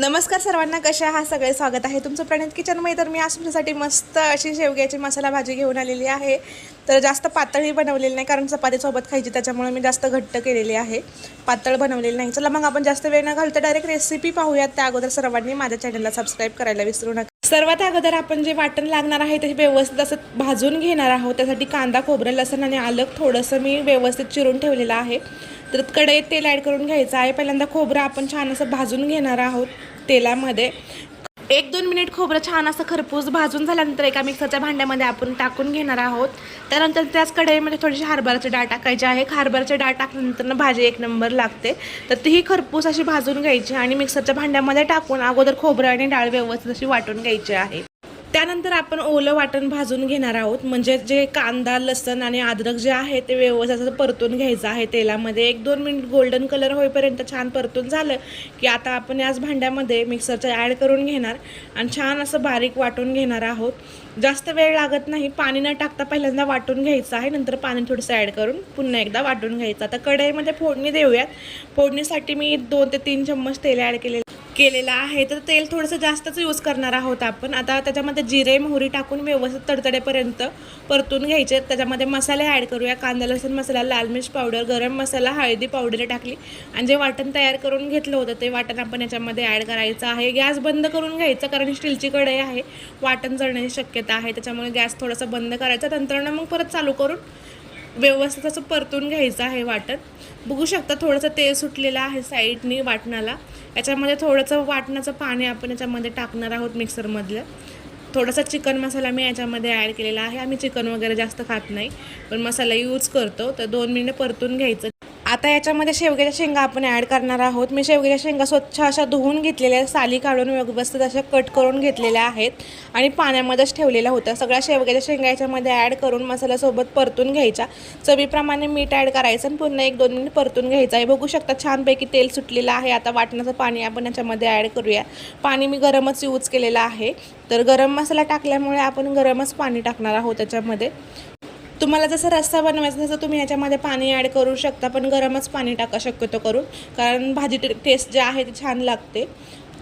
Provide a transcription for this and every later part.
नमस्कार सर्वांना कशा हा सगळे स्वागत आहे तुमचं प्रणित किचनमध्ये तर मी आज तुमच्यासाठी मस्त अशी शेवग्याची मसाला भाजी घेऊन आलेली आहे. तर जास्त पातळी बनवलेली नाही कारण चपातीसोबत खायची त्याच्यामुळे मी जास्त घट्ट केलेली आहे. पातळ बनवलेली नाही. चला मग आपण जास्त वेळ न घालता डायरेक्ट रेसिपी पाहूयात. त्या अगोदर सर्वांनी माझ्या चॅनलला सबस्क्राईब करायला विसरू नका. सर्वात अगोदर आपण जे वाटण लागणार आहे ते व्यवस्थित असं भाजून घेणार आहोत. त्यासाठी कांदा खोबरं लसण आणि आलं थोडंसं मी व्यवस्थित चिरून ठेवलेलं आहे. तर कढईत तेल ॲड करून घ्यायचं आहे. पहिल्यांदा खोबरं आपण छान असं भाजून घेणार आहोत तेलामध्ये. एक दोन मिनिट खोबरं छान असं खरपूस भाजून झाल्यानंतर एका मिक्सरच्या भांड्यामध्ये आपण टाकून घेणार आहोत. त्यानंतर त्याच कढईमध्ये थोडीशी हरभराची डाळ टाकायची आहे. हरभऱ्याची डाळ टाकल्यानंतर भाजी एक नंबर लागते. तर तीही खरपूस अशी भाजून घ्यायची आणि मिक्सरच्या भांड्यामध्ये टाकून अगोदर खोबरं आणि डाळ व्यवस्थित अशी वाटून घ्यायची आहे. त्यानंतर आपण ओलं वाटण भाजून घेणार आहोत. म्हणजे जे कांदा लसण आणि अद्रक जे आहे ते व्यवस्थित असं परतून घ्यायचं आहे तेलामध्ये. एक दोन मिनिट गोल्डन कलर होईपर्यंत छान परतून झालं की आता आपण याच भांड्यामध्ये मिक्सरचं ॲड करून घेणार आणि छान असं बारीक वाटून घेणार आहोत. जास्त वेळ लागत नाही. पाणी न टाकता पहिल्यांदा वाटून घ्यायचं आहे. नंतर पाणी थोडंसं ॲड करून पुन्हा एकदा वाटून घ्यायचं. आता कढईमध्ये फोडणी देऊयात. फोडणीसाठी मी दोन ते तीन चम्मच तेल ॲड केले केलेलं आहे. तर तेल थोडंसं जास्तच यूज करणार आहोत आपण. आता त्याच्यामध्ये जिरे मोहरी टाकून व्यवस्थित तडतडेपर्यंत परतून घ्यायचे. त्याच्यामध्ये मसाले ॲड करूया. कांदा लसूण मसाला लाल मिर्च पावडर गरम मसाला हळदी पावडर टाकली. आणि जे वाटण तयार करून घेतलं होतं ते वाटण आपण याच्यामध्ये ॲड करायचं आहे. गॅस बंद करून घ्यायचं कारण स्टीलची कढई आहे. वाटण जळण्याची शक्यता आहे. त्याच्यामुळे गॅस थोडासा बंद करायचा. नंतर मग परत चालू करून व्यवस्थित असं परतून घ्यायचं आहे वाटण बघू शकता थोडंसं तेल सुटलेलं आहे साईडनी वाटणाला. याच्यामध्ये थोडंसं वाटणाचं पाणी आपण याच्यामध्ये टाकणार आहोत मिक्सरमधलं. थोडासा चिकन मसाला मी याच्यामध्ये ॲड केलेला आहे. आम्ही चिकन वगैरे जास्त खात नाही पण मसाला यूज करतो. तर दोन मिनिटं परतून घ्यायचं. आता याच्यामध्ये शेवग्याच्या शेंगा आपण ॲड करणार आहोत. मी शेवग्याच्या शेंगा स्वच्छ अशा धुवून घेतलेल्या साली काढून व्यवस्थित अशा कट करून घेतलेल्या आहेत. आणि पाण्यामध्येच ठेवलेल्या होत्या. सगळ्या शेवग्याच्या शेंगा याच्यामध्ये ॲड करून मसाल्यासोबत परतून घ्यायच्या. चवीप्रमाणे मीठ ॲड करायचं आणि पुन्हा एक दोन मिनिट परतून घ्यायचं आहे. बघू शकता छानपैकी तेल सुटलेलं आहे. आता वाटणाचं पाणी आपण याच्यामध्ये ॲड करूया. पाणी मी गरमच यूज केलेलं आहे. तर गरम मसाला टाकल्यामुळे आपण गरमच पाणी टाकणार आहोत त्याच्यामध्ये. तुम्हाला जसं रस्सा बनवायचा तसं तुम्ही याच्यामध्ये पाणी ॲड करू शकता पण गरमच पाणी टाका शक्यतो करून. कारण भाजी टेस्ट जे आहे ती छान लागते.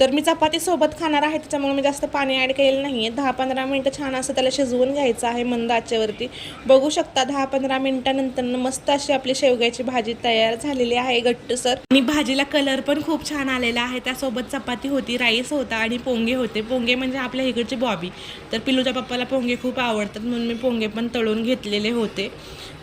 तर मी चपातीसोबत खाणार आहे त्याच्यामुळे मी जास्त पाणी ॲड केलेलं नाही आहे दहा पंधरा मिनटं छान असं त्याला शिजवून घ्यायचं आहे मंद आचेवरती. बघू शकता दहा पंधरा मिनटानंतर मस्त अशी आपली शेवग्याची भाजी तयार झालेली आहे गट्टसर आणि भाजीला कलर पण खूप छान आलेला आहे. त्यासोबत चपाती होती राईस होता आणि पोंगे होते. पोंगे म्हणजे आपल्या इकडची बॉबी तर पिलूच्या पप्पाला पोंगे खूप आवडतात म्हणून मी पोंगे पण तळून घेतलेले होते.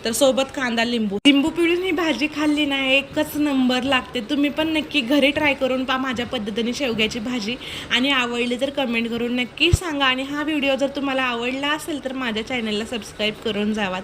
तर सोबत कांदा लिंबू. लिंबू पिळून ही भाजी खाल्ली ना एकच नंबर लागते. तुम्ही पण नक्की घरी ट्राय करून पहा माझ्या पद्धतीने शेवग्याची भाजी. आणि आवडली तर कमेंट करून नक्की सांगा. आणि हा व्हिडिओ जर तुम्हाला आवडला असेल तर माझ्या चॅनलला सबस्क्राईब करून जावा.